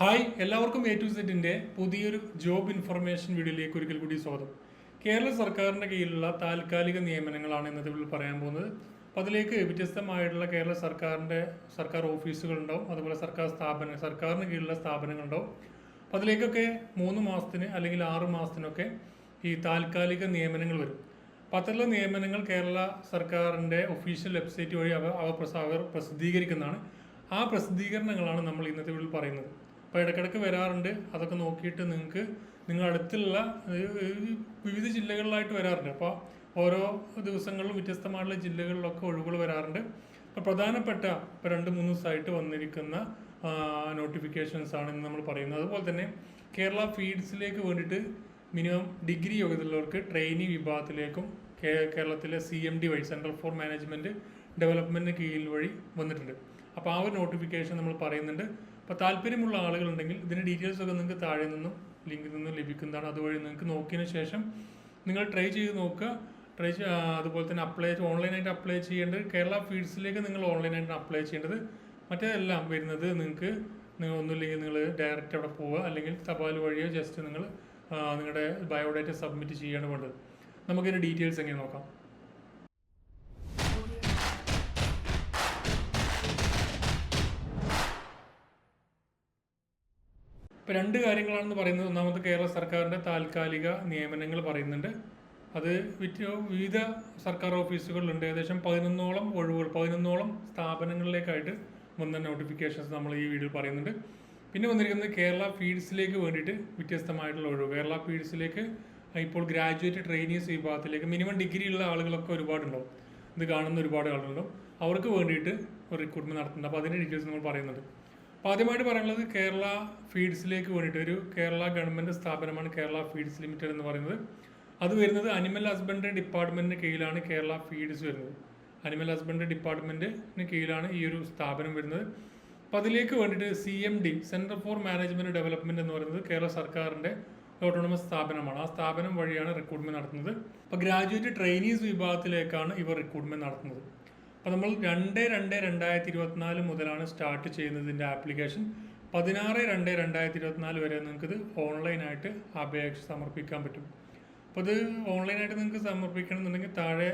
Hi എല്ലാവർക്കും A to സെറ്റിന്റെ പുതിയൊരു ജോബ് ഇൻഫർമേഷൻ വീഡിയോയിലേക്ക് ഒരിക്കൽ കൂടി സ്വാഗതം. കേരള സർക്കാരിന്റെ കീഴിലുള്ള താൽക്കാലിക നിയമനങ്ങളാണ് ഇന്നത്തെ വീട്ടിൽ പറയാൻ പോകുന്നത്. അപ്പോൾ അതിലേക്ക് വ്യത്യസ്തമായിട്ടുള്ള കേരള സർക്കാരിന്റെ സർക്കാർ ഓഫീസുകൾ ഉണ്ടാവും അതുപോലെ സർക്കാർ സ്ഥാപന സർക്കാരിന് കീഴിലുള്ള സ്ഥാപനങ്ങളുണ്ടാവും അപ്പോൾ അതിലേക്കൊക്കെ മൂന്ന് മാസത്തിന് അല്ലെങ്കിൽ ആറ് മാസത്തിനൊക്കെ ഈ താൽക്കാലിക നിയമനങ്ങൾ വരും. അത്തരത്തിലുള്ള നിയമനങ്ങൾ കേരള സർക്കാരിന്റെ ഒഫീഷ്യൽ വെബ്സൈറ്റ് വഴി അവ അവ പ്രസിദ്ധീകരിക്കുന്നതാണ്. ആ പ്രസിദ്ധീകരണങ്ങളാണ് നമ്മൾ ഇന്നത്തെ വീട്ടിൽ പറയുന്നത്. അപ്പോൾ ഇടയ്ക്കിടയ്ക്ക് വരാറുണ്ട്. അതൊക്കെ നോക്കിയിട്ട് നിങ്ങൾക്ക് നിങ്ങൾ അടുത്തുള്ള വിവിധ ജില്ലകളിലായിട്ട് വരാറുണ്ട്. അപ്പോൾ ഓരോ ദിവസങ്ങളിലും വ്യത്യസ്തമായിട്ടുള്ള ജില്ലകളിലൊക്കെ ഒഴിവുകൾ വരാറുണ്ട്. അപ്പോൾ പ്രധാനപ്പെട്ട ഇപ്പോൾ രണ്ട് മൂന്ന് ദിവസമായിട്ട് വന്നിരിക്കുന്ന നോട്ടിഫിക്കേഷൻസ് ആണ് ഇന്ന് നമ്മൾ പറയുന്നത്. അതുപോലെ തന്നെ കേരള ഫീഡ്സിലേക്ക് വേണ്ടിയിട്ട് മിനിമം ഡിഗ്രി യോഗ്യതയുള്ളവർക്ക് ട്രെയിനി വിഭാഗത്തിലേക്കും കേരളത്തിലെ സി എം ഡി വഴി സെൻട്രൽ ഫോർ മാനേജ്മെന്റ് ഡെവലപ്മെന്റിന് കീഴിൽ വഴി വന്നിട്ടുണ്ട്. അപ്പോൾ ആ ഒരു നോട്ടിഫിക്കേഷൻ നമ്മൾ പറയുന്നുണ്ട്. അപ്പോൾ താല്പര്യമുള്ള ആളുകളുണ്ടെങ്കിൽ ഇതിന്റെ ഡീറ്റെയിൽസ് ഒക്കെ നിങ്ങൾക്ക് താഴെ നിന്നും ലിങ്കിൽ നിന്നും ലഭിക്കുന്നതാണ്. അതുവഴി നിങ്ങൾക്ക് നോക്കിയതിന് ശേഷം നിങ്ങൾ ട്രൈ ചെയ്ത് നോക്കുക. ട്രൈ അതുപോലെ തന്നെ അപ്ലൈ ഓൺലൈനായിട്ട് അപ്ലൈ ചെയ്യേണ്ടത് കേരള ഫീഡ്സിലേക്ക് നിങ്ങൾ ഓൺലൈനായിട്ട് അപ്ലൈ ചെയ്യേണ്ടത്. മറ്റേതെല്ലാം വരുന്നത് നിങ്ങൾക്ക് നിങ്ങൾ ഒന്നുമില്ലെങ്കിൽ നിങ്ങൾ ഡയറക്റ്റ് അവിടെ പോവുക. അല്ലെങ്കിൽ തപാൽ വഴിയോ ജസ്റ്റ് നിങ്ങൾ നിങ്ങളുടെ ബയോഡാറ്റ സബ്മിറ്റ് ചെയ്യാണ് വേണ്ടത്. നമുക്കിതിന്റെ ഡീറ്റെയിൽസ് എങ്ങനെ നോക്കാം? ഇപ്പം രണ്ട് കാര്യങ്ങളാണെന്ന് പറയുന്നത്. ഒന്നാമത് കേരള സർക്കാരിന്റെ താൽക്കാലിക നിയമനങ്ങൾ പറയുന്നുണ്ട്. അത് വിവിധ സർക്കാർ ഓഫീസുകളിലുണ്ട്. ഏകദേശം പതിനൊന്നോളം ഒഴിവുകൾ പതിനൊന്നോളം സ്ഥാപനങ്ങളിലേക്കായിട്ട് വന്ന നോട്ടിഫിക്കേഷൻസ് നമ്മൾ ഈ വീഡിയോയിൽ പറയുന്നുണ്ട്. പിന്നെ വന്നിരിക്കുന്നത് കേരള ഫീഡ്സിലേക്ക് വേണ്ടിയിട്ട് വ്യത്യസ്തമായിട്ടുള്ള ഒഴിവ്. കേരള ഫീഡ്സിലേക്ക് ഇപ്പോൾ ഗ്രാജുവേറ്റ് ട്രെയിനീസ് വിഭാഗത്തിലേക്ക് മിനിമം ഡിഗ്രി ഉള്ള ആളുകളൊക്കെ ഒരുപാടുണ്ടാവും. ഇത് കാണുന്ന ഒരുപാട് ആളുകളുണ്ടാവും. അവർക്ക് വേണ്ടിയിട്ട് ഒരു റിക്രൂട്ട്മെന്റ് നടത്തുന്നുണ്ട്. അപ്പോൾ അതിന്റെ ഡീറ്റെയിൽസ് നമ്മൾ പറയുന്നുണ്ട്. അപ്പോൾ ആദ്യമായിട്ട് പറയാനുള്ളത് കേരള ഫീഡ്സിലേക്ക് വേണ്ടിയിട്ട് ഒരു കേരള ഗവൺമെന്റ് സ്ഥാപനമാണ് കേരള ഫീഡ്സ് ലിമിറ്റഡ് എന്ന് പറയുന്നത്. അത് വരുന്നത് അനിമൽ ഹസ്ബൻഡറി ഡിപ്പാർട്ട്മെന്റിന് കീഴിലാണ് കേരള ഫീഡ്സ് വരുന്നത്. അനിമൽ ഹസ്ബൻഡറി ഡിപ്പാർട്ട്മെന്റിന് കീഴിലാണ് ഈ ഒരു സ്ഥാപനം വരുന്നത്. അപ്പോൾ അതിലേക്ക് വേണ്ടിയിട്ട് C M D centre for management development എന്ന് പറയുന്നത് കേരള സർക്കാരിന്റെ ഓട്ടോണമസ് സ്ഥാപനമാണ്. ആ സ്ഥാപനം വഴിയാണ് റിക്രൂട്ട്മെന്റ് നടത്തുന്നത്. അപ്പോൾ ഗ്രാജുവേറ്റ് ട്രെയിനീസ് വിഭാഗത്തിലേക്കാണ് ഇവർ റിക്രൂട്ട്മെന്റ് നടത്തുന്നത്. അപ്പോൾ നമ്മൾ രണ്ട് രണ്ട് രണ്ടായിരത്തി ഇരുപത്തിനാല് മുതലാണ് സ്റ്റാർട്ട് ചെയ്യുന്നതിന്റെ ആപ്ലിക്കേഷൻ പതിനാറ് രണ്ട് രണ്ടായിരത്തി ഇരുപത്തിനാല് വരെ നിങ്ങൾക്കിത് ഓൺലൈനായിട്ട് അപേക്ഷ സമർപ്പിക്കാൻ പറ്റും. അപ്പോൾ ഇത് ഓൺലൈനായിട്ട് നിങ്ങൾക്ക് സമർപ്പിക്കണം എന്നുണ്ടെങ്കിൽ താഴെ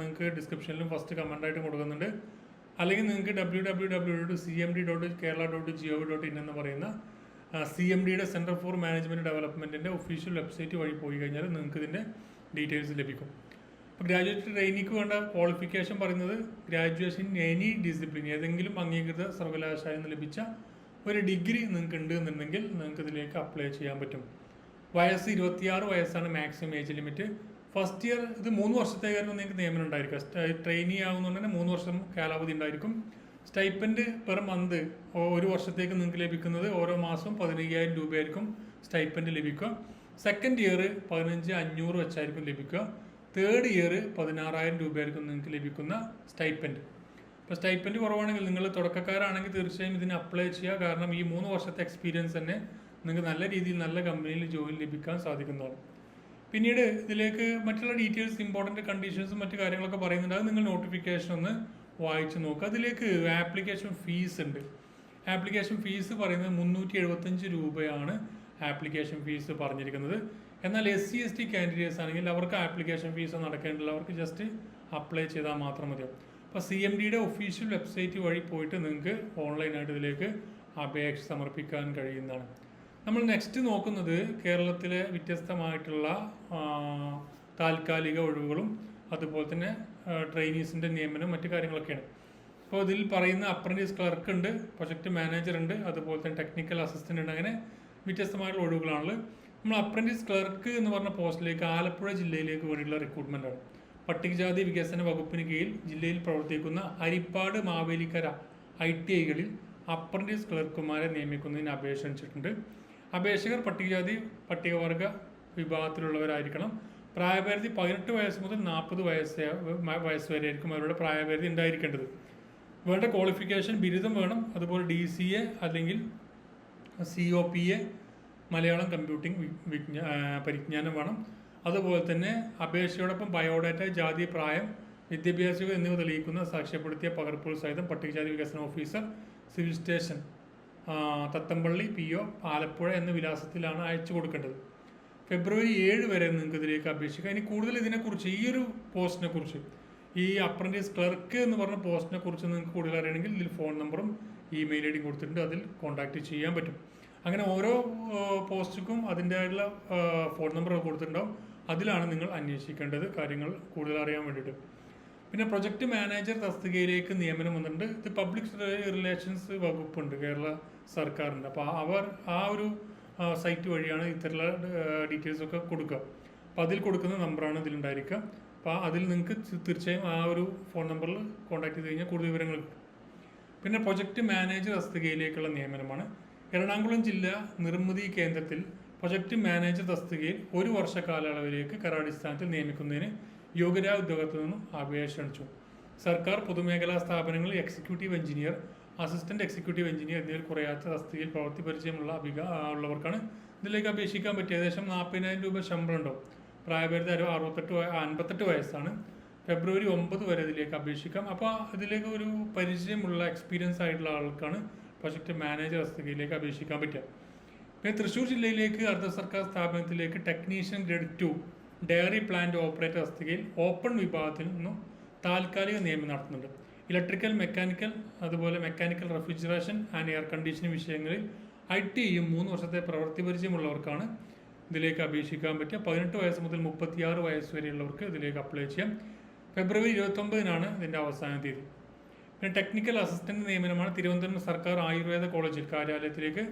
നിങ്ങൾക്ക് ഡിസ്ക്രിപ്ഷനിലും ഫസ്റ്റ് കമന്റായിട്ട് കൊടുക്കുന്നുണ്ട്. അല്ലെങ്കിൽ നിങ്ങൾക്ക് W W W dot C M D dot Kerala dot G O V dot in എന്ന് പറയുന്ന സി എം ഡിയുടെ സെന്റർ ഫോർ മാനേജ്മെന്റ് ഡെവലപ്മെന്റിന്റെ ഒഫീഷ്യൽ വെബ്സൈറ്റ് വഴി പോയി കഴിഞ്ഞാൽ നിങ്ങൾക്ക് ഇതിന്റെ ഡീറ്റെയിൽസ് ലഭിക്കും. ഗ്രാജുവേറ്റ് ട്രെയിനിക്ക് വേണ്ട ക്വാളിഫിക്കേഷൻ പറയുന്നത് ഗ്രാജുവേഷൻ എനി ഡിസിപ്ലിൻ ഏതെങ്കിലും അംഗീകൃത സർവകലാശാലയിൽ നിന്ന് ലഭിച്ച ഒരു ഡിഗ്രി നിങ്ങൾക്ക് ഉണ്ട് എന്നുണ്ടെങ്കിൽ നിങ്ങൾക്ക് ഇതിലേക്ക് അപ്ലൈ ചെയ്യാൻ പറ്റും. വയസ്സ് ഇരുപത്തിയാറ് വയസ്സാണ് maximum age limit first year ഇത് മൂന്ന് വർഷത്തേക്കായിരുന്നു നിങ്ങൾക്ക് നിയമനം ഉണ്ടായിരിക്കും ട്രെയിനി ആകുന്നുണ്ടെങ്കിൽ മൂന്ന് വർഷം കാലാവധി ഉണ്ടായിരിക്കും. സ്റ്റൈപ്പൻഡ് പെർ മന്ത് ഒരു വർഷത്തേക്ക് നിങ്ങൾക്ക് ലഭിക്കുന്നത് ഓരോ മാസവും പതിനയ്യായിരം രൂപയായിരിക്കും സ്റ്റൈപ്പൻഡ് ലഭിക്കുക. സെക്കൻഡ് ഇയർ പതിനഞ്ച് അഞ്ഞൂറ് വെച്ചായിരിക്കും ലഭിക്കുക. തേർഡ് ഇയർ പതിനാറായിരം രൂപയായിരിക്കും നിങ്ങൾക്ക് ലഭിക്കുന്ന സ്റ്റൈപ്പൻഡ് ഇപ്പോൾ സ്റ്റൈപ്പൻഡ് കുറവാണെങ്കിൽ നിങ്ങൾ തുടക്കക്കാരാണെങ്കിൽ തീർച്ചയായും ഇതിന് അപ്ലൈ ചെയ്യുക. കാരണം ഈ മൂന്ന് വർഷത്തെ എക്സ്പീരിയൻസ് തന്നെ നിങ്ങൾക്ക് നല്ല രീതിയിൽ നല്ല കമ്പനിയിൽ ജോലി ലഭിക്കാൻ സാധിക്കുന്നതാണ്. പിന്നീട് ഇതിലേക്ക് മറ്റുള്ള ഡീറ്റെയിൽസ് ഇമ്പോർട്ടന്റ് കണ്ടീഷൻസും മറ്റു കാര്യങ്ങളൊക്കെ പറയുന്നുണ്ട്. അത് നിങ്ങൾ നോട്ടിഫിക്കേഷൻ ഒന്ന് വായിച്ച് നോക്കുക. അതിലേക്ക് ആപ്ലിക്കേഷൻ ഫീസ് ഉണ്ട്. ആപ്ലിക്കേഷൻ ഫീസ് പറയുന്നത് മുന്നൂറ്റി എഴുപത്തഞ്ച് രൂപയാണ് ആപ്ലിക്കേഷൻ ഫീസ് പറഞ്ഞിരിക്കുന്നത്. എന്നാൽ S C S T candidates ആണെങ്കിൽ അവർക്ക് ആപ്ലിക്കേഷൻ ഫീസ് നടക്കേണ്ടില്ല അവർക്ക് ജസ്റ്റ് അപ്ലൈ ചെയ്താൽ മാത്രം മതിയാവും അപ്പോൾ സി എം ഡിയുടെ ഒഫീഷ്യൽ വെബ്സൈറ്റ് വഴി പോയിട്ട് നിങ്ങൾക്ക് ഓൺലൈനായിട്ട് ഇതിലേക്ക് അപേക്ഷ സമർപ്പിക്കാൻ കഴിയുന്നതാണ്. നമ്മൾ നെക്സ്റ്റ് നോക്കുന്നത് കേരളത്തിലെ വ്യത്യസ്തമായിട്ടുള്ള താൽക്കാലിക ഒഴിവുകളും അതുപോലെ തന്നെ ട്രെയിനീസിന്റെ നിയമനം മറ്റു കാര്യങ്ങളൊക്കെയാണ്. അപ്പോൾ ഇതിൽ പറയുന്ന അപ്രന്റീസ് ക്ലർക്ക് ഉണ്ട് പ്രൊജക്ട് മാനേജർ ഉണ്ട് അതുപോലെ തന്നെ ടെക്നിക്കൽ അസിസ്റ്റന്റ് ഉണ്ട്. അങ്ങനെ വ്യത്യസ്തമായിട്ടുള്ള ഒഴിവുകളാണുള്ളത്. നമ്മൾ അപ്രന്റീസ് ക്ലർക്ക് എന്ന് പറഞ്ഞ പോസ്റ്റിലേക്ക് ആലപ്പുഴ ജില്ലയിലേക്ക് വേണ്ടിയിട്ടുള്ള റിക്രൂട്ട്മെന്റ് ആണ്. പട്ടികജാതി വികസന വകുപ്പിന് കീഴിൽ ജില്ലയിൽ പ്രവർത്തിക്കുന്ന ഹരിപ്പാട് മാവേലിക്കര ഐ ടി ഐകളിൽ അപ്രന്റീസ് ക്ലർക്കുമാരെ നിയമിക്കുന്നതിന് അപേക്ഷ ക്ഷണിച്ചിട്ടുണ്ട് അപേക്ഷകർ പട്ടികജാതി പട്ടികവർഗ വിഭാഗത്തിലുള്ളവരായിരിക്കണം. പ്രായപരിധി പതിനെട്ട് വയസ്സ് മുതൽ നാൽപ്പത് വയസ്സ് വയസ്സ് വരെ ആയിരിക്കും അവരുടെ പ്രായപരിധി ഉണ്ടായിരിക്കേണ്ടത്. വേണ്ട ക്വാളിഫിക്കേഷൻ ബിരുദം വേണം. അതുപോലെ ഡി സി എ അല്ലെങ്കിൽ C O P A Malayalam computing വിജ്ഞാ- പരിജ്ഞാനം വേണം. അതുപോലെ തന്നെ അപേക്ഷയോടൊപ്പം ബയോഡാറ്റ ജാതി പ്രായം വിദ്യാഭ്യാസം എന്നിവ തെളിയിക്കുന്ന സാക്ഷ്യപ്പെടുത്തിയ പകർപ്പുകൾ സഹിതം പട്ടികജാതി വികസന officer civil station Thathampally P O Alappuzha എന്ന വിലാസത്തിലാണ് അയച്ചു കൊടുക്കേണ്ടത്. ഫെബ്രുവരി ഏഴ് വരെ നിങ്ങൾക്ക് ഇതിലേക്ക് അപേക്ഷിക്കാം. ഇനി കൂടുതൽ ഇതിനെക്കുറിച്ച് ഈ ഒരു പോസ്റ്റിനെ കുറിച്ച് ഈ അപ്രന്റീസ് ക്ലർക്ക് എന്ന് പറഞ്ഞ പോസ്റ്റിനെ കുറിച്ച് നിങ്ങൾക്ക് കൂടുതൽ അറിയണമെങ്കിൽ ഇതിൽ ഫോൺ നമ്പറും ഇമെയിൽ ഐ ഡി കൊടുത്തിട്ടുണ്ട്. അതിൽ കോൺടാക്ട് ചെയ്യാൻ പറ്റും. അങ്ങനെ ഓരോ പോസ്റ്റിനും അതിന്റെതായിട്ടുള്ള ഫോൺ നമ്പർ കൊടുത്തിട്ടുണ്ടാവും. അതിലാണ് നിങ്ങൾ അന്വേഷിക്കേണ്ടത് കാര്യങ്ങൾ കൂടുതൽ അറിയാൻ വേണ്ടിയിട്ട്. പിന്നെ പ്രൊജക്ട് മാനേജർ തസ്തികയിലേക്ക് നിയമനം വന്നിട്ടുണ്ട്. ഇത് പബ്ലിക് റിലേഷൻസ് വകുപ്പുണ്ട് കേരള സർക്കാരിന്റെ. അപ്പോൾ അവർ ആ ഒരു സൈറ്റ് വഴിയാണ് ഇത്തരമുള്ള ഡീറ്റെയിൽസൊക്കെ കൊടുക്കുക. അപ്പോൾ അതിൽ കൊടുക്കുന്ന നമ്പറാണ് ഇതിലുണ്ടായിരിക്കുക. അപ്പോൾ അതിൽ നിങ്ങൾക്ക് തീർച്ചയായും ആ ഒരു ഫോൺ നമ്പറിൽ കോൺടാക്ട് ചെയ്ത് കഴിഞ്ഞാൽ കൂടുതൽ വിവരങ്ങൾ കിട്ടും. പിന്നെ പ്രൊജക്ട് മാനേജർ തസ്തികയിലേക്കുള്ള നിയമനമാണ്. എറണാകുളം ജില്ലാ നിർമ്മിതി കേന്ദ്രത്തിൽ പ്രൊജക്ട് മാനേജർ തസ്തികയിൽ ഒരു വർഷ കാലയളവിലേക്ക് കരാടിസ്ഥാനത്തിൽ നിയമിക്കുന്നതിന് യോഗ്യരായ ഉദ്യോഗത്തിൽ നിന്നും അപേക്ഷ ക്ഷണിച്ചു സർക്കാർ പൊതുമേഖലാ സ്ഥാപനങ്ങളിൽ executive engineer assistant executive engineer എന്നിവർ കുറയാത്ത തസ്തികയിൽ പ്രവൃത്തി പരിചയമുള്ള അഭിക ഉള്ളവർക്കാണ് ഇതിലേക്ക് അപേക്ഷിക്കാൻ പറ്റിയ ഏകദേശം നാൽപ്പതിനായിരം രൂപ ശമ്പളം ഉണ്ടാവും. പ്രായപരിധി അറുപത്തെട്ട് അൻപത്തെട്ട് വയസ്സാണ്. ഫെബ്രുവരി ഒമ്പത് വരെ ഇതിലേക്ക് അപേക്ഷിക്കാം. അപ്പോൾ അതിലേക്ക് ഒരു പരിചയമുള്ള എക്സ്പീരിയൻസ് ആയിട്ടുള്ള ആൾക്കാണ് പ്രൊജക്ട് മാനേജർ തസ്തികയിലേക്ക് അപേക്ഷിക്കാൻ പറ്റുക. പിന്നെ തൃശ്ശൂർ ജില്ലയിലേക്ക് അർദ്ധ സർക്കാർ സ്ഥാപനത്തിലേക്ക് technician grade two dairy plant operator തസ്തികയിൽ ഓപ്പൺ വിഭാഗത്തിൽ നിന്നും താൽക്കാലിക നിയമനം നടത്തുന്നുണ്ട്. ഇലക്ട്രിക്കൽ മെക്കാനിക്കൽ അതുപോലെ mechanical refrigeration and air conditioning വിഷയങ്ങളിൽ ഐ ടിയും മൂന്ന് വർഷത്തെ പ്രവൃത്തി പരിചയമുള്ളവർക്കാണ് ഇതിലേക്ക് അപേക്ഷിക്കാൻ പറ്റുക. പതിനെട്ട് വയസ്സ് മുതൽ മുപ്പത്തിയാറ് വയസ്സ് വരെയുള്ളവർക്ക് ഇതിലേക്ക് അപ്ലൈ ചെയ്യാം. ഫെബ്രുവരി ഇരുപത്തൊമ്പതിനാണ് ഇതിന്റെ അവസാന തീയതി. പിന്നെ ടെക്നിക്കൽ അസിസ്റ്റന്റ് നിയമനമാണ് തിരുവനന്തപുരം സർക്കാർ ആയുർവേദ കോളേജിൽ കാര്യാലയത്തിലേക്ക്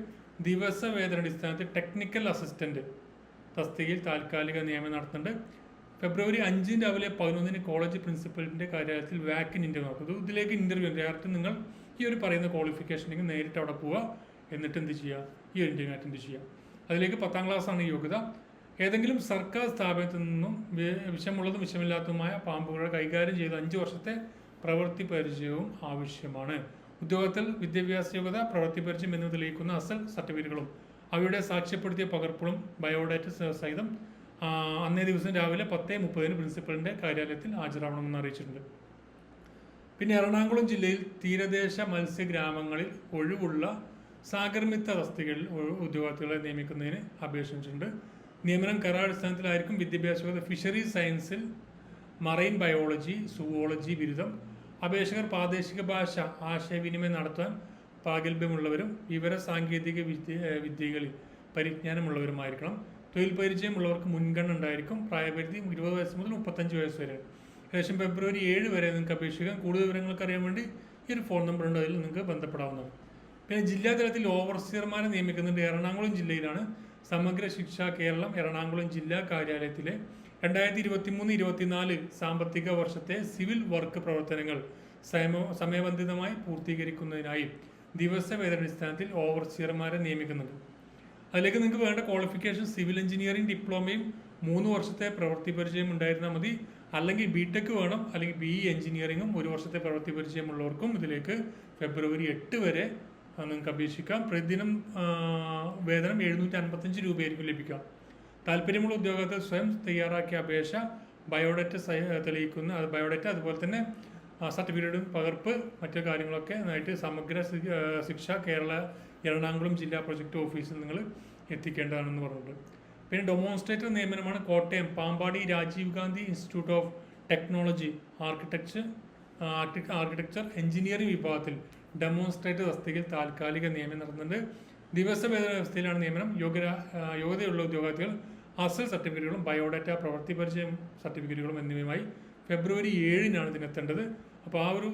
ദിവസ ദിവസവേതനടിസ്ഥാനത്തിൽ ടെക്നിക്കൽ അസിസ്റ്റന്റ് തസ്തികയിൽ താൽക്കാലിക നിയമനം നടത്തുന്നുണ്ട്. ഫെബ്രുവരി അഞ്ചിന് രാവിലെ പതിനൊന്നിന് കോളേജ് പ്രിൻസിപ്പലിന്റെ കാര്യാലയത്തിൽ വാക്കിൻ ഇന്റർവ്യൂ നടക്കും. ഇതിലേക്ക് ഇന്റർവ്യൂ ഡയറക്റ്റ് നിങ്ങൾ ഈ ഒരു പറയുന്ന ക്വാളിഫിക്കേഷനിലേക്ക് നേരിട്ട് അവിടെ പോവുക. എന്നിട്ട് എന്ത് ചെയ്യുക? ഈ ഒരു ഇന്റർവ്യൂ അറ്റൻഡ് ചെയ്യുക? അതിലേക്ക് പത്താം ക്ലാസ് ആണ് യോഗ്യത. ഏതെങ്കിലും സർക്കാർ സ്ഥാപനത്തിൽ നിന്നും വിഷമുള്ളതും വിഷമില്ലാത്തതുമായ പാമ്പുകളെ കൈകാര്യം ചെയ്ത അഞ്ച് വർഷത്തെ പ്രവൃത്തി പരിചയവും ആവശ്യമാണ്. ഉദ്യോഗത്തിൽ വിദ്യാഭ്യാസ യോഗ്യത പ്രവൃത്തി പരിചയം എന്നിവ തെളിയിക്കുന്ന അസൽ സർട്ടിഫിക്കറ്റുകളും അവയുടെ സാക്ഷ്യപ്പെടുത്തിയ പകർപ്പുകളും ബയോഡാറ്റ സഹിതം അന്നേ ദിവസം രാവിലെ പത്തേ മുപ്പതിന് പ്രിൻസിപ്പലിന്റെ കാര്യാലയത്തിൽ ഹാജരാവണമെന്ന് അറിയിച്ചിട്ടുണ്ട്. പിന്നെ എറണാകുളം ജില്ലയിൽ തീരദേശ മത്സ്യഗ്രാമങ്ങളിൽ ഒഴിവുള്ള സാഗർമിത്ത തസ്തികകളിൽ ഒ- ഉദ്യോഗാർത്ഥികളെ നിയമിക്കുന്നതിന് അപേക്ഷിച്ചിട്ടുണ്ട്. നിയമനം കരാർ അടിസ്ഥാനത്തിലായിരിക്കും വിദ്യാഭ്യാസ ഫിഷറീസ് സയൻസിൽ മറൈൻ ബയോളജി സുവോളജി ബിരുദം. അപേക്ഷകർ പ്രാദേശിക ഭാഷ ആശയവിനിമയം നടത്താൻ പ്രാഗൽഭ്യമുള്ളവരും വിവര സാങ്കേതിക വിദ്യ വിദ്യകളിൽ പരിജ്ഞാനമുള്ളവരുമായിരിക്കണം. തൊഴിൽ പരിചയമുള്ളവർക്ക് മുൻഗണന ഉണ്ടായിരിക്കും. പ്രായപരിധി ഇരുപത് വയസ്സ് മുതൽ മുപ്പത്തഞ്ച് വയസ്സ് വരെ. ഏകദേശം ഫെബ്രുവരി ഏഴ് വരെ നിങ്ങൾക്ക് അപേക്ഷിക്കാം. കൂടുതൽ വിവരങ്ങൾക്ക് അറിയാൻ വേണ്ടി ഈ ഒരു ഫോൺ നമ്പർ ഉണ്ട്. അതിൽ നിങ്ങൾക്ക് ബന്ധപ്പെടാവുന്നതാണ്. പിന്നെ ജില്ലാതലത്തിൽ ഓവർസിയർമാരെ നിയമിക്കുന്നുണ്ട്. എറണാകുളം ജില്ലയിലാണ്. സമഗ്ര ശിക്ഷ കേരളം എറണാകുളം ജില്ലാ കാര്യാലയത്തിലെ രണ്ടായിരത്തി ഇരുപത്തി മൂന്ന് ഇരുപത്തിനാല് സാമ്പത്തിക വർഷത്തെ സിവിൽ വർക്ക് പ്രവർത്തനങ്ങൾ സമയ സമയബന്ധിതമായി പൂർത്തീകരിക്കുന്നതിനായി ദിവസവേതനടിസ്ഥാനത്തിൽ ഓവർസിയർമാരെ നിയമിക്കുന്നുണ്ട്. അതിലേക്ക് നിങ്ങൾക്ക് വേണ്ട ക്വാളിഫിക്കേഷൻ സിവിൽ എഞ്ചിനീയറിംഗ് ഡിപ്ലോമയും മൂന്ന് വർഷത്തെ പ്രവൃത്തി പരിചയം ഉണ്ടായിരുന്നാൽ മതി. അല്ലെങ്കിൽ ബി ടെക് വേണം അല്ലെങ്കിൽ ബി ഇ എഞ്ചിനീയറിംഗും ഒരു വർഷത്തെ പ്രവൃത്തി പരിചയമുള്ളവർക്കും ഇതിലേക്ക് ഫെബ്രുവരി എട്ട് വരെ നിങ്ങൾക്ക് അപേക്ഷിക്കാം. പ്രതിദിനം വേതനം എഴുന്നൂറ്റി അൻപത്തഞ്ച് രൂപയായിരിക്കും ലഭിക്കുക. താല്പര്യമുള്ള ഉദ്യോഗാർത്ഥികൾ സ്വയം തയ്യാറാക്കിയ അപേക്ഷ ബയോഡേറ്റ തെളിയിക്കുന്ന ബയോഡേറ്റ അതുപോലെ തന്നെ സർട്ടിഫിക്കറ്റും പകർപ്പ് മറ്റു കാര്യങ്ങളൊക്കെ ആയിട്ട് സമഗ്ര ശിക്ഷ കേരള എറണാകുളം ജില്ലാ പ്രൊജക്ട് ഓഫീസിൽ നിങ്ങൾ എത്തിക്കേണ്ടതാണെന്ന് പറഞ്ഞിട്ടുണ്ട്. പിന്നെ demonstrator നിയമനമാണ് Kottayam. Pampady Rajiv Gandhi institute of technology architecture architecture engineering വിഭാഗത്തിൽ ഡെമോൺസ്ട്രേറ്റർ തസ്തികയിൽ താൽക്കാലിക നിയമനം നടത്തുന്നുണ്ട്. ദിവസവേതന വ്യവസ്ഥയിലാണ് നിയമനം? യോഗ്യ യോഗ്യതയുള്ള ഉദ്യോഗാർത്ഥികൾ അസൽ സർട്ടിഫിക്കറ്റുകളും ബയോഡാറ്റ പ്രവൃത്തി പരിചയം സർട്ടിഫിക്കറ്റുകളും എന്നിവയുമായി ഫെബ്രുവരി ഏഴിനാണ് ഇതിനെത്തേണ്ടത്. അപ്പോൾ ആ ഒരു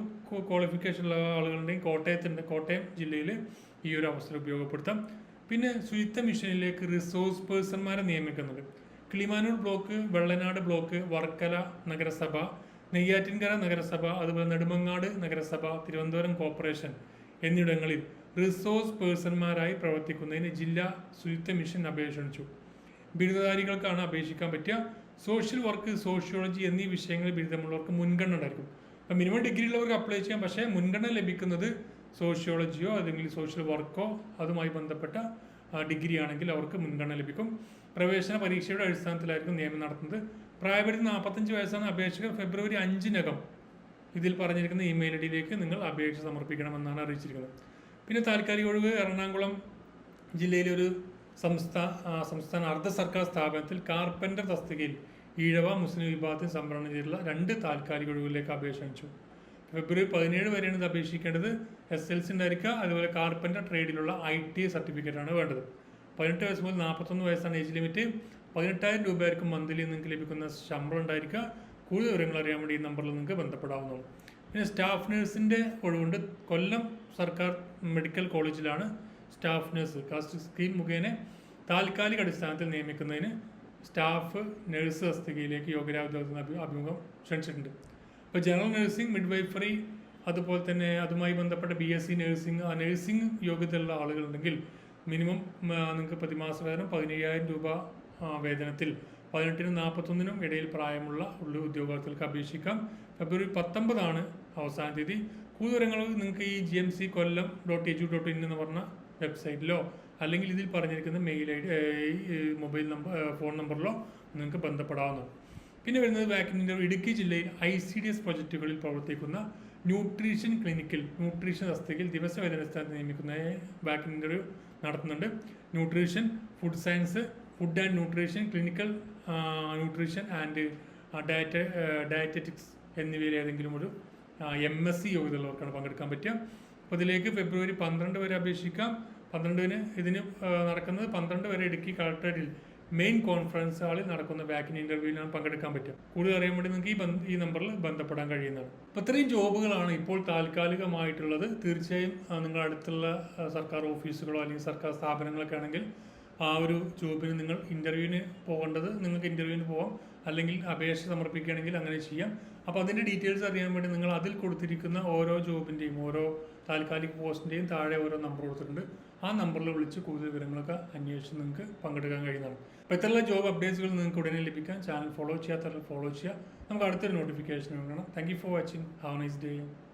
ക്വാളിഫിക്കേഷൻ ഉള്ള ആളുകളുടെയും കോട്ടയത്തിന്റെ കോട്ടയം ജില്ലയിൽ ഈ ഒരു അവസരം ഉപയോഗപ്പെടുത്താം. പിന്നെ ശുചിത്വ മിഷനിലേക്ക് റിസോഴ്സ് പേഴ്സൺമാരെ നിയമിക്കുന്നുണ്ട്. കിളിമാനൂർ ബ്ലോക്ക് വെള്ളനാട് ബ്ലോക്ക് വർക്കല നഗരസഭ നെയ്യാറ്റിൻകര നഗരസഭ അതുപോലെ നെടുമങ്ങാട് നഗരസഭ തിരുവനന്തപുരം കോർപ്പറേഷൻ എന്നിവിടങ്ങളിൽ റിസോഴ്സ് പേഴ്സൺമാരായി പ്രവർത്തിക്കുന്നതിന് ജില്ലാ ശുചിത്വ മിഷൻ അപേക്ഷിച്ചു. ബിരുദധാരികൾക്കാണ് അപേക്ഷിക്കാൻ പറ്റുക സോഷ്യൽ വർക്ക് സോഷ്യോളജി എന്നീ വിഷയങ്ങളിൽ ബിരുദമുള്ളവർക്ക് മുൻഗണന ഉണ്ടായിരിക്കും. അപ്പം മിനിമം ഡിഗ്രി ഉള്ളവർക്ക് അപ്ലൈ ചെയ്യാം. പക്ഷേ മുൻഗണന ലഭിക്കുന്നത് സോഷ്യോളജിയോ അല്ലെങ്കിൽ സോഷ്യൽ വർക്കോ അതുമായി ബന്ധപ്പെട്ട ഡിഗ്രി ആണെങ്കിൽ അവർക്ക് മുൻഗണന ലഭിക്കും. പ്രവേശന പരീക്ഷയുടെ അടിസ്ഥാനത്തിലായിരിക്കും നിയമനം നടത്തുന്നത്. പ്രായപരിധി നാൽപ്പത്തഞ്ച് വയസ്സാണ് അപേക്ഷകർ ഫെബ്രുവരി അഞ്ചിനകം ഇതിൽ പറഞ്ഞിരിക്കുന്ന ഇമെയിൽ ഐ ഡിയിലേക്ക് നിങ്ങൾ അപേക്ഷ സമർപ്പിക്കണമെന്നാണ് അറിയിച്ചിരിക്കുന്നത്. പിന്നെ താൽക്കാലിക ഒഴിവ് എറണാകുളം ജില്ലയിലെ ഒരു സംസ്ഥാന സംസ്ഥാന അർദ്ധ സർക്കാർ സ്ഥാപനത്തിൽ കാർപ്പന്റർ തസ്തികയിൽ ഈഴവ മുസ്ലിം വിഭാഗത്തിൽ സംവരണം ചെയ്തിട്ടുള്ള രണ്ട് താൽക്കാലിക ഒഴിവിലേക്ക് അപേക്ഷ അയച്ചു. ഫെബ്രുവരി പതിനേഴ് വരെയാണ് ഇത് അപേക്ഷിക്കേണ്ടത്. എസ് എൽ സി ഉണ്ടായിരിക്കുക അതുപോലെ കാർപ്പന്റർ ട്രേഡിലുള്ള ഐ ടി സർട്ടിഫിക്കറ്റാണ് വേണ്ടത്. പതിനെട്ട് വയസ്സ് മുതൽ നാൽപ്പത്തൊന്ന് വയസ്സാണ് ഏജ് ലിമിറ്റ്. പതിനെട്ടായിരം രൂപയായിരിക്കും മന്ത്ലി നിങ്ങൾക്ക് ലഭിക്കുന്ന ശമ്പളം ഉണ്ടായിരിക്കുക. കൂടുതൽ വിവരങ്ങൾ അറിയാൻ വേണ്ടി ഈ നമ്പറിൽ നിങ്ങൾക്ക് ബന്ധപ്പെടാവുന്നതാണ്. പിന്നെ സ്റ്റാഫ് നഴ്സിന്റെ ഒഴിവുണ്ട്. കൊല്ലം സർക്കാർ മെഡിക്കൽ കോളേജിലാണ് സ്റ്റാഫ് നഴ്സ് കാസ്റ്റ് സ്കീം മുഖേന താൽക്കാലിക അടിസ്ഥാനത്തിൽ നിയമിക്കുന്നതിന് സ്റ്റാഫ് നഴ്സ് തസ്തികയിലേക്ക് അഭി അഭിമുഖം ക്ഷണിച്ചിട്ടുണ്ട്. ഇപ്പോൾ ജനറൽ നഴ്സിംഗ് മിഡ്വൈഫറി അതുപോലെ തന്നെ അതുമായി ബന്ധപ്പെട്ട ബി എസ് സി നഴ്സിംഗ് ആ നഴ്സിംഗ് യോഗ്യതയുള്ള ആളുകളുണ്ടെങ്കിൽ മിനിമം നിങ്ങൾക്ക് പ്രതിമാസ വേതനം പതിനയ്യായിരം രൂപ വേതനത്തിൽ പതിനെട്ടിനും നാൽപ്പത്തൊന്നിനും ഇടയിൽ പ്രായമുള്ള ഉള്ള ഉദ്യോഗാർത്ഥികൾക്ക് അപേക്ഷിക്കാം. ഫെബ്രുവരി പത്തൊമ്പതാണ് അവസാന തീയതി. കൂടുതൽ വിവരങ്ങൾ നിങ്ങൾക്ക് ഈ G M C Kollam dot edu dot in എന്ന് പറഞ്ഞ വെബ്സൈറ്റിലോ അല്ലെങ്കിൽ ഇതിൽ പറഞ്ഞിരിക്കുന്ന mail I D mobile number phone നമ്പറിലോ നിങ്ങൾക്ക് ബന്ധപ്പെടാവുന്നതാണ് പിന്നെ വരുന്നത് വാക്സിന്റെ ഇടുക്കി ജില്ലയിൽ ഐ സി ഡി എസ് പ്രൊജക്റ്റുകളിൽ പ്രവർത്തിക്കുന്ന ന്യൂട്രീഷൻ ക്ലിനിക്കിൽ ന്യൂട്രീഷൻ തസ്തികയിൽ ദിവസവേതന സ്ഥാനത്ത് നിയമിക്കുന്ന ഇന്റർവ്യൂ നടത്തുന്നുണ്ട്. Nutrition food science food and nutrition clinical nutrition and diet dietetics എന്നിവയിൽ ഏതെങ്കിലും ഒരു എം എസ് സി യോഗ്യതയുള്ളവർക്കാണ് പങ്കെടുക്കാൻ പറ്റുക. അപ്പോൾ ഇതിലേക്ക് ഫെബ്രുവരി പന്ത്രണ്ട് വരെ അപേക്ഷിക്കാം. പന്ത്രണ്ടിന് ഇതിന് നടക്കുന്നത് പന്ത്രണ്ട് വരെ ഇടുക്കി കളക്ടറേറ്റിൽ മെയിൻ കോൺഫറൻസ് ഹാളിൽ നടക്കുന്ന വാക്കിൻ ഇന്റർവ്യൂവിലാണ് പങ്കെടുക്കാൻ പറ്റുക. കൂടുതൽ അറിയാൻ വേണ്ടി നിങ്ങൾക്ക് ഈ ഈ നമ്പറിൽ ബന്ധപ്പെടാൻ കഴിയുന്നത് അപ്പോൾ ഇത്രയും ജോബുകളാണ് ഇപ്പോൾ താൽക്കാലികമായിട്ടുള്ളത്. തീർച്ചയായും നിങ്ങളുടെ അടുത്തുള്ള സർക്കാർ ഓഫീസുകളോ അല്ലെങ്കിൽ സർക്കാർ സ്ഥാപനങ്ങളൊക്കെ ആണെങ്കിൽ ആ ഒരു ജോബിന് നിങ്ങൾ ഇന്റർവ്യൂവിന് പോകേണ്ടത് നിങ്ങൾക്ക് ഇന്റർവ്യൂവിന് പോകാം അല്ലെങ്കിൽ അപേക്ഷ സമർപ്പിക്കുകയാണെങ്കിൽ അങ്ങനെ ചെയ്യാം. അപ്പോൾ അതിന്റെ ഡീറ്റെയിൽസ് അറിയാൻ വേണ്ടി നിങ്ങൾ അതിൽ കൊടുത്തിരിക്കുന്ന ഓരോ ജോബിന്റെയും ഓരോ താൽക്കാലിക പോസ്റ്റിന്റെയും താഴെ ഓരോ നമ്പർ കൊടുത്തിട്ടുണ്ട്. ആ നമ്പറിൽ വിളിച്ച് കൂടുതൽ വിവരങ്ങളൊക്കെ അന്വേഷിച്ച് നിങ്ങൾക്ക് പങ്കെടുക്കാൻ കഴിയുന്നതാണ്. അപ്പോൾ ഇത്തരത്തിലുള്ള ജോബ് അപ്ഡേറ്റ്സുകൾ നിങ്ങൾക്ക് ഉടനെ ലഭിക്കാൻ ചാനൽ ഫോളോ ചെയ്യാത്തവർ ഫോളോ ചെയ്യുക. നമുക്ക് അടുത്തൊരു നോട്ടിഫിക്കേഷൻ വേണം thank you for watching have nice day